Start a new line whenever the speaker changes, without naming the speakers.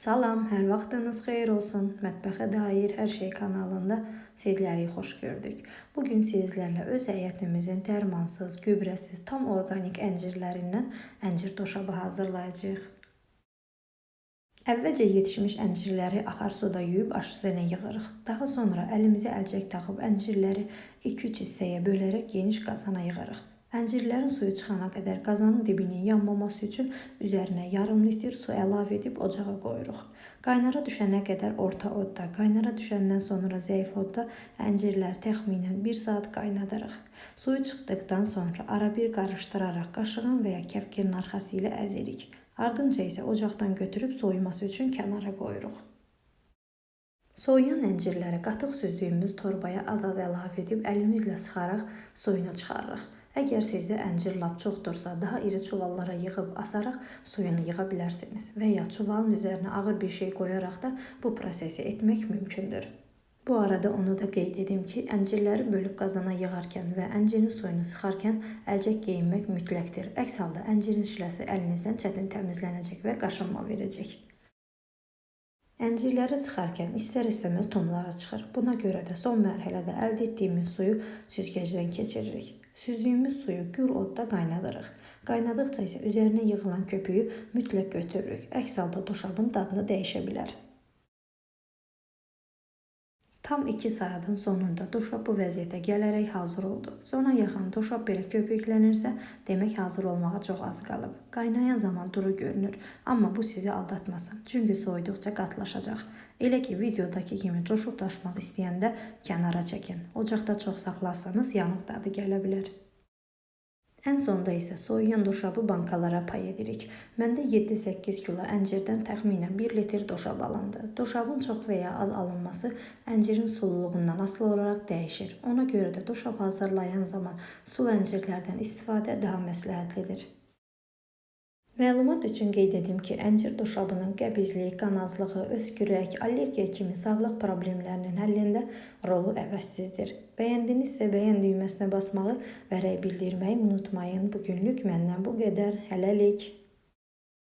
Salam, hər vaxtınız xeyir olsun. Mətbəxə dair hər şey kanalında sizləri xoş gördük. Bu gün sizlərlə öz həyətimizin dərmansız, gübrəsiz, tam orqanik əncirlərindən əncir doşabı hazırlayacağıq. Əvvəlcə yetişmiş əncirləri axar suda yuyub aş üzərinə yığırıq. Daha sonra əlimizə əlcək taxıb əncirləri 2-3 hissəyə bölərək geniş qazana yığırıq. Əncirlərin suyu çıxana qədər qazanın dibinin yanmaması üçün üzərinə yarım litr su əlavə edib ocağa qoyuruq. Qaynara düşənə qədər orta odda, qaynara düşəndən sonra zəif odda əncirləri təxminən 1 saat qaynadırıq. Suyu çıxdıqdan sonra ara bir qarışdıraraq qaşığın və ya kəfkirin arxası ilə əzirik. Ardınca isə ocaqdan götürüb soyuması üçün kənara qoyuruq. Soyuyan əncirləri qatıq süzdüyümüz torbaya az-az əlavə edib əlimizlə sıxaraq suyunu çıxarırıq. Əgər sizdə əncir lap çoxdursa, daha iri çuvallara yığıb asaraq suyunu yığa bilərsiniz və ya çuvalın üzərinə ağır bir şey qoyaraq da bu prosesi etmək mümkündür. Bu arada onu da qeyd edim ki, əncirləri bölüb qazana yığarkən və əncirin suyunu sıxarkən əlcək geyinmək mütləqdir. Əks halda əncirin şiləsi əlinizdən çətin təmizlənəcək və qaşınma verəcək. Əncirləri sıxarkən istər-istəməz tumları çıxır. Buna görə də son mərhələdə əldə etdiyimiz suyu süzgəcdən keçiririk. Süzdüyümüz suyu gür odda qaynadırıq. Qaynadıqca isə üzərinə yığılan köpüyü mütləq götürürük. Əks halda doşabın dadını dəyişə bilər. Tam 2 saatın sonunda doşab bu vəziyyətə gələrək hazır oldu. Sona yaxın doşab belə köpüklənirsə, demək hazır olmağa çox az qalıb. Qaynayan zaman duru görünür, amma bu sizi aldatmasın. Çünki soyuduqca qatlaşacaq. Elə ki videodakı kimi coşub daşmaq istəyəndə kənara çəkin. Ocaqda çox saxlarsanız yanıq dadı gələ bilər. Ən sonda isə soyuyan doşabı bankalara pay edirik. Məndə 7-8 kilo əncirdən təxminən 1 litr doşab alındı. Doşabın çox və ya az alınması əncirin sululuğundan asılı olaraq dəyişir. Ona görə də doşab hazırlayan zaman sulu əncirlərdən istifadə daha məsləhətlidir. Məlumat üçün qeyd edim ki, əncir doşabının qəbizlik, qan azlığı, öskürək, allergiya kimi sağlıq problemlərinin həllində rolu əvəzsizdir. Bəyəndinizsə bəyən düyməsinə basmağı və rəy bildirməyi unutmayın. Bu günlük məndən bu qədər. Hələlik.